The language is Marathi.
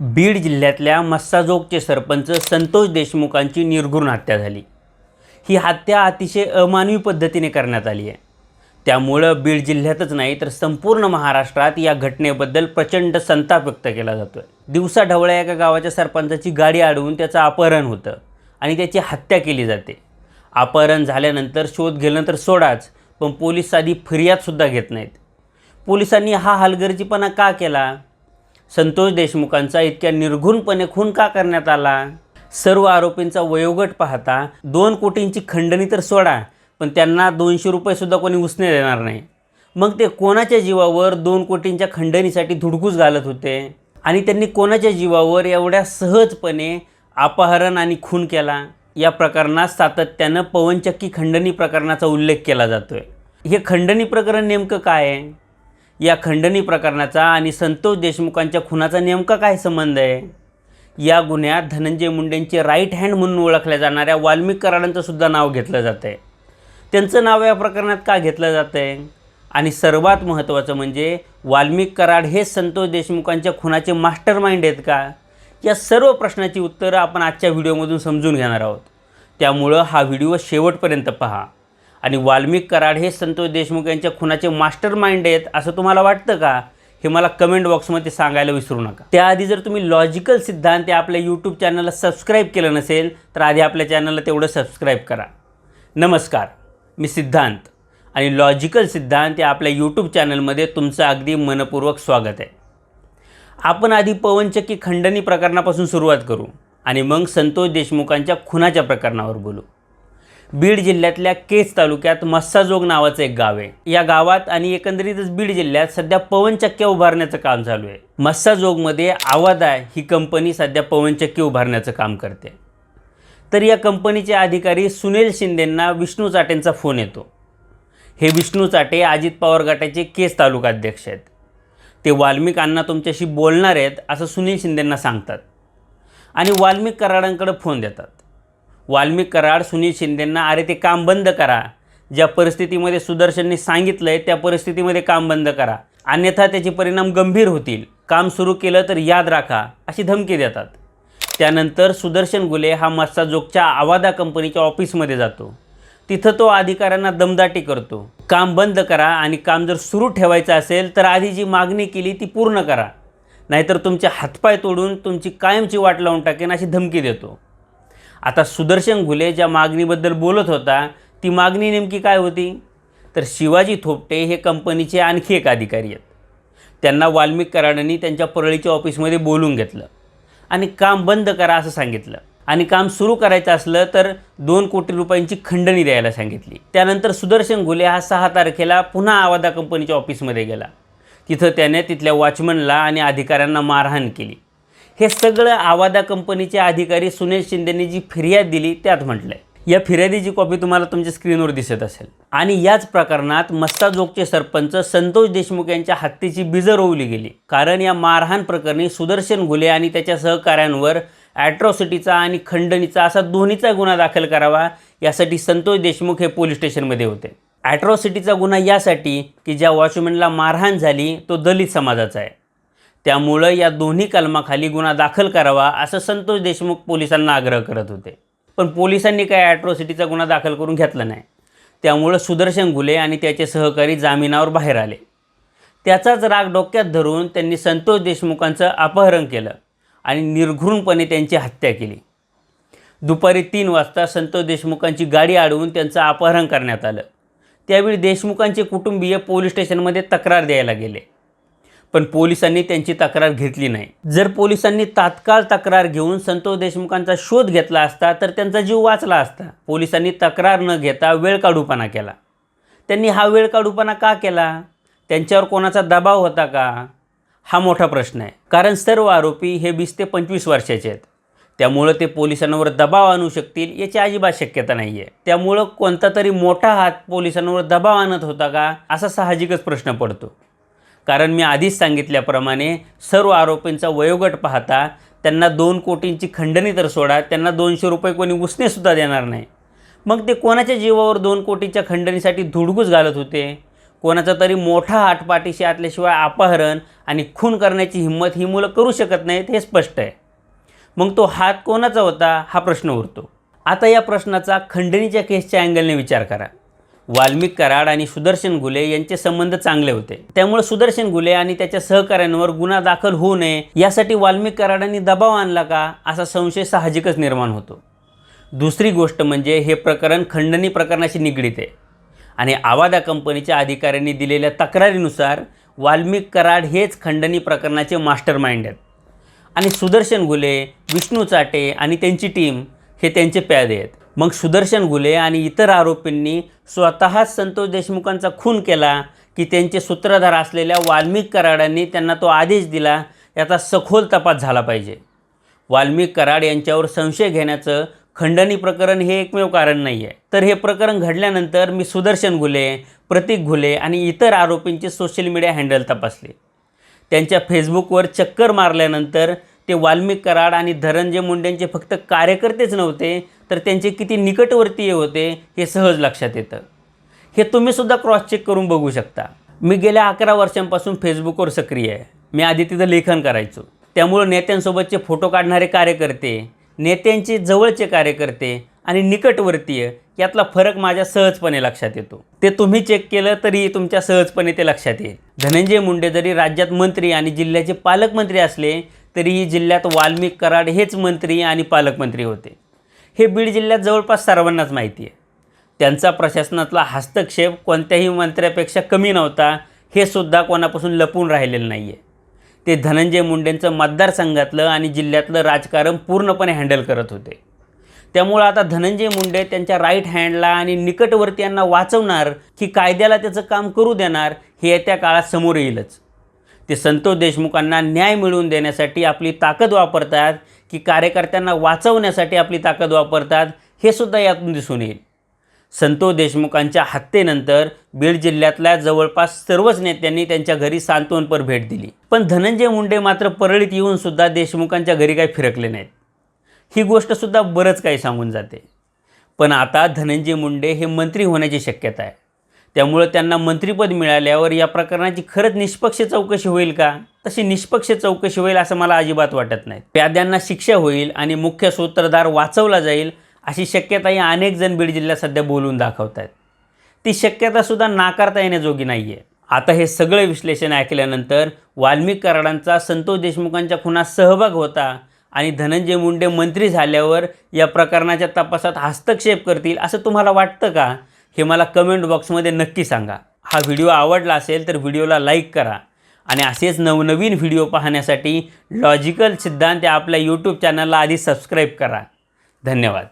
बीड जिल्ह्यातल्या मस्साजोगचे सरपंच संतोष देशमुखांची निर्घृण हत्या झाली. ही हत्या अतिशय अमानवी पद्धतीने करण्यात आली आहे. त्यामुळं बीड जिल्ह्यातच नाही तर संपूर्ण महाराष्ट्रात या घटनेबद्दल प्रचंड संताप व्यक्त केला जातो आहे दिवसा ढवळ्या एका गावाच्या सरपंचाची गाडी अडवून त्याचं अपहरण होतं आणि त्याची हत्या केली जाते. अपहरण झाल्यानंतर शोध गेल्यानंतर सोडाच पण पोलीस साधी फिर्यादसुद्धा घेत नाहीत. पोलिसांनी हा हलगर्जीपणा का केला? संतोष देशमुखांचा इतक्या निर्घुणपणे खून का करण्यात आला? सर्व आरोपींचा वयोगट पाहता दोन कोटींची खंडणी तर सोडा पण त्यांना दोनशे रुपयेसुद्धा कोणी उसने देणार नाही. मग ते कोणाच्या जीवावर दोन कोटींच्या खंडणीसाठी धुडकूस घालत होते? आणि त्यांनी कोणाच्या जीवावर एवढ्या सहजपणे अपहरण आणि खून केला? या प्रकरणात सातत्यानं पवनचक्की खंडणी प्रकरणाचा उल्लेख केला जातोय. हे खंडणी प्रकरण नेमकं काय आहे? या खंडणी प्रकरणाचा आणि संतोष देशमुखांच्या खुनाचा नेमका काय संबंध आहे? या गुन्ह्यात धनंजय मुंडेंचे राईट हँड म्हणून ओळखल्या जाणाऱ्या वाल्मिक कराडांचं सुद्धा नाव घेतलं जातं आहे त्यांचं नाव या प्रकरणात का घेतलं जातं आहे आणि सर्वात महत्त्वाचं म्हणजे वाल्मिक कराड हे संतोष देशमुखांच्या खुनाचे मास्टर माइंड आहेत का? या सर्व प्रश्नाची उत्तरं आपण आजच्या व्हिडिओमधून समजून घेणार आहोत. त्यामुळं हा व्हिडिओ शेवटपर्यंत पहा. आणि वाल्मिक कराड हे संतोष देशमुख यांच्या खुनाचे मास्टर माइंड आहेत असं तुम्हाला वाटतं का? हे मला कमेंट बॉक्समध्ये सांगायला विसरू नका. त्याआधी जर तुम्ही लॉजिकल सिद्धांत या आपल्या यूट्यूब चॅनलला सबस्क्राईब केलं नसेल तर आधी आपल्या चॅनलला तेवढं सबस्क्राईब करा. नमस्कार मी सिद्धांत. आणि लॉजिकल सिद्धांत या आपल्या यूट्यूब चॅनलमध्ये तुमचं अगदी मनपूर्वक स्वागत आहे. आपण आधी पवनचक्की खंडणी प्रकरणापासून सुरुवात करू आणि मग संतोष देशमुखांच्या खुनाच्या प्रकरणावर बोलू. बीड जिल्ह्यातल्या केज तालुक्यात मस्साजोग नावाचं एक गाव आहे. या गावात आणि एकंदरीतच बीड जिल्ह्यात सध्या पवनचक्क्या उभारण्याचं काम चालू आहे. मस्साजोगमध्ये आवादा ही कंपनी सध्या पवनचक्की उभारण्याचं काम करते. तर या कंपनीचे अधिकारी सुनील शिंदेंना विष्णू चाटेंचा फोन येतो. हे विष्णू चाटे अजित पवार गटाचे केस तालुका अध्यक्ष आहेत. ते वाल्मिकांना तुमच्याशी बोलणार आहेत असं सुनील शिंदेंना सांगतात. आणि वाल्मिक कराडांकडे फोन देतात. वाल्मिक कराड सुनील शिंदेंना अरे ते काम बंद करा. ज्या परिस्थितीमध्ये सुदर्शननी सांगितलं आहे त्या परिस्थितीमध्ये काम बंद करा. अन्यथा त्याचे परिणाम गंभीर होतील. काम सुरू केलं तर याद राखा. अशी धमकी देतात. त्यानंतर सुदर्शन गुले हा मस्साजोगच्या आवादा कंपनीच्या ऑफिसमध्ये जातो. तिथं तो अधिकाऱ्यांना दमदाटी करतो. काम बंद करा आणि काम जर सुरू ठेवायचं असेल तर आधी जी मागणी केली ती पूर्ण करा. नाहीतर तुमचे हातपाय तोडून तुमची कायमची वाट लावून टाकेन अशी धमकी देतो. आता सुदर्शन घुले ज्या मागणीबद्दल बोलत होता ती मागणी नेमकी काय होती? तर शिवाजी थोपटे हे कंपनीचे आणखी एक अधिकारी आहेत. त्यांना वाल्मिक कराडांनी त्यांच्या परळीच्या ऑफिसमध्ये बोलून घेतलं आणि काम बंद करा असं सांगितलं. आणि काम सुरू करायचं असलं तर दोन कोटी रुपयांची खंडणी द्यायला सांगितली. त्यानंतर सुदर्शन घुले हा सहा तारखेला पुन्हा आवादा कंपनीच्या ऑफिसमध्ये गेला. तिथं त्याने तिथल्या वॉचमनला आणि अधिकाऱ्यांना मारहाण केली. हे सगळं आवादा कंपनीचे अधिकारी सुनील शिंदेनी जी फिर्याद दिली त्यात म्हटलं आहे या फिर्यादीची कॉपी तुम्हाला तुमच्या स्क्रीनवर दिसत असेल. आणि याच प्रकरणात मस्ताजोगचे सरपंच संतोष देशमुख यांच्या हत्येची बीज रोवली गेली. कारण या मारहाण प्रकरणी सुदर्शन घुले आणि त्याच्या सहकाऱ्यांवर ॲट्रॉसिटीचा आणि खंडणीचा असा दोन्हीचा गुन्हा दाखल करावा यासाठी संतोष देशमुख हे पोलीस स्टेशनमध्ये होते. ॲट्रॉसिटीचा गुन्हा यासाठी की ज्या वॉचमॅनला मारहाण झाली तो दलित समाजाचा आहे. त्यामुळं या दोन्ही कलमाखाली गुन्हा दाखल करावा असं संतोष देशमुख पोलिसांना आग्रह करत होते. पण पोलिसांनी काय ॲट्रॉसिटीचा गुन्हा दाखल करून घेतला नाही. त्यामुळं सुदर्शन घुले आणि त्याचे सहकारी जामिनावर बाहेर आले. त्याचाच राग डोक्यात धरून त्यांनी संतोष देशमुखांचं अपहरण केलं आणि निर्घृणपणे त्यांची हत्या केली. दुपारी तीन वाजता संतोष देशमुखांची गाडी अडवून त्यांचं अपहरण करण्यात आलं. त्यावेळी देशमुखांचे कुटुंबीय पोलीस स्टेशनमध्ये तक्रार द्यायला गेले. पण पोलिसांनी त्यांची तक्रार घेतली नाही. जर पोलिसांनी तात्काळ तक्रार घेऊन संतोष देशमुखांचा शोध घेतला असता तर त्यांचा जीव वाचला असता. पोलिसांनी तक्रार न घेता वेळ काढूपणा केला. त्यांनी हा वेळ काढूपणा का केला? त्यांच्यावर कोणाचा दबाव होता का? हा मोठा प्रश्न आहे. कारण सर्व आरोपी हे वीस ते पंचवीस वर्षाचे आहेत. त्यामुळं ते पोलिसांवर दबाव आणू शकतील याची अजिबात शक्यता नाही आहे त्यामुळं कोणता तरी मोठा हात पोलिसांवर दबाव आणत होता का? असा साहजिकच प्रश्न पडतो. कारण मी आधीच सांगितल्याप्रमाणे सर्व आरोपींचा वयोगट पाहता त्यांना दोन कोटींची खंडणी तर सोडा त्यांना दोनशे रुपये कोणी उसनेसुद्धा देणार नाही. मग ते कोणाच्या जीवावर दोन कोटीच्या खंडणीसाठी धुडगूस घालत होते? कोणाचा तरी मोठा आटपाटीशी आतल्याशिवाय अपहरण आणि खून करण्याची हिंमत ही मुलं करू शकत नाहीत हे स्पष्ट आहे. मग तो हात कोणाचा होता? हा प्रश्न उरतो. आता या प्रश्नाचा खंडणीच्या केसच्या अँगलने विचार करा. वाल्मिक कराड आणि सुदर्शन गुले यांचे संबंध चांगले होते. त्यामुळे सुदर्शन गुले आणि त्याच्या सहकाऱ्यांवर गुन्हा दाखल होऊ नये यासाठी वाल्मिक कराडांनी दबाव आणला का असा संशय साहजिकच निर्माण होतो. दुसरी गोष्ट म्हणजे हे प्रकरण खंडणी प्रकरणाशी निगडीत आहे आणि आवादा कंपनीच्या अधिकाऱ्यांनी दिलेल्या तक्रारीनुसार वाल्मिक कराड हेच खंडणी प्रकरणाचे मास्टर माइंड आहेत. आणि सुदर्शन गुले विष्णू चाटे आणि त्यांची टीम हे त्यांचे प्यादे आहेत. मग सुदर्शन गुले आणि इतर आरोपींनी स्वतःच संतोष देशमुखांचा खून केला की त्यांचे सूत्रधार असलेल्या वाल्मिक कराडांनी त्यांना तो आदेश दिला याचा सखोल तपास झाला पाहिजे. वाल्मिक कराड यांच्यावर संशय घेण्याचं खंडणी प्रकरण हे एकमेव कारण नाही आहे तर हे प्रकरण घडल्यानंतर मी सुदर्शन गुले प्रतीक घुले आणि इतर आरोपींचे सोशल मीडिया हँडल तपासले. त्यांच्या फेसबुकवर चक्कर मारल्यानंतर ते वाल्मिक कराड आणि धनंजय मुंडेंचे फक्त कार्यकर्तेच नव्हते तर त्यांचे किती निकटवर्तीय होते हे सहज लक्षात येतं. हे तुम्हीसुद्धा क्रॉस चेक करून बघू शकता. मी गेल्या अकरा वर्षांपासून फेसबुकवर सक्रिय आहे. मी आधी तिथं लेखन करायचो. त्यामुळं नेत्यांसोबतचे फोटो काढणारे कार्यकर्ते नेत्यांचे जवळचे कार्यकर्ते आणि निकटवर्तीय यातला फरक माझ्या सहजपणे लक्षात येतो. ते तुम्ही चेक केलं तरी तुमच्या सहजपणे ते लक्षात येईल. धनंजय मुंडे जरी राज्यात मंत्री आणि जिल्ह्याचे पालकमंत्री असले तरीही जिल्ह्यात वाल्मिक कराड हेच मंत्री आणि पालकमंत्री होते. हे बीड जिल्ह्यात जवळपास सर्वांनाच माहिती आहे. त्यांचा प्रशासनातला हस्तक्षेप कोणत्याही मंत्र्यापेक्षा कमी नव्हता हे सुद्धा कोणापासून लपून राहिलेलं नाही आहे ते धनंजय मुंडेंचं मतदारसंघातलं आणि जिल्ह्यातलं राजकारण पूर्णपणे हँडल करत होते. त्यामुळं आता धनंजय मुंडे त्यांच्या राईट हँडला आणि निकटवर्तीयांना वाचवणार की कायद्याला त्याचं काम करू देणार हे येत्या काळात समोर येईलच. ते संतोष देशमुखांना न्याय मिळवून देण्यासाठी आपली ताकद वापरतात की कार्यकर्त्यांना वाचवण्यासाठी आपली ताकद वापरतात हे सुद्धा यातून दिसून येईल. संतोष देशमुखांच्या हत्येनंतर बीड जिल्ह्यातल्या जवळपास सर्वच नेत्यांनी त्यांच्या घरी सांत्वनपर भेट दिली. पण धनंजय मुंडे मात्र परळीत येऊन सुद्धा देशमुखांच्या घरी काही फिरकले नाहीत. ही गोष्टसुद्धा बरंच काही सांगून जाते. पण आता धनंजय मुंडे हे मंत्री होण्याची शक्यता आहे. त्यामुळं त्यांना मंत्रिपद मिळाल्यावर या प्रकरणाची खरंच निष्पक्ष चौकशी होईल का? तशी निष्पक्ष चौकशी होईल असं मला अजिबात वाटत नाही. प्याद्यांना शिक्षा होईल आणि मुख्य सूत्रधार वाचवला जाईल अशी शक्यताही अनेक जण बीड जिल्ह्यात सध्या बोलून दाखवत आहेत ती शक्यतासुद्धा नाकारता येण्याजोगी नाही आहे आता हे सगळं विश्लेषण ऐकल्यानंतर वाल्मिक कराडांचा संतोष देशमुखांच्या खुनात सहभाग होता आणि धनंजय मुंडे मंत्री झाल्यावर या प्रकरणाच्या तपासात हस्तक्षेप करतील असं तुम्हाला वाटतं का? हे मला कमेंट बॉक्समध्ये नक्की सांगा. हा व्हिडिओ आवडला असेल तर व्हिडिओला लाईक करा. आणि असेच नवनवीन व्हिडिओ पाहण्यासाठी लॉजिकल सिद्धांत या आपल्या यूट्यूब चॅनलला आधी सबस्क्राईब करा. धन्यवाद.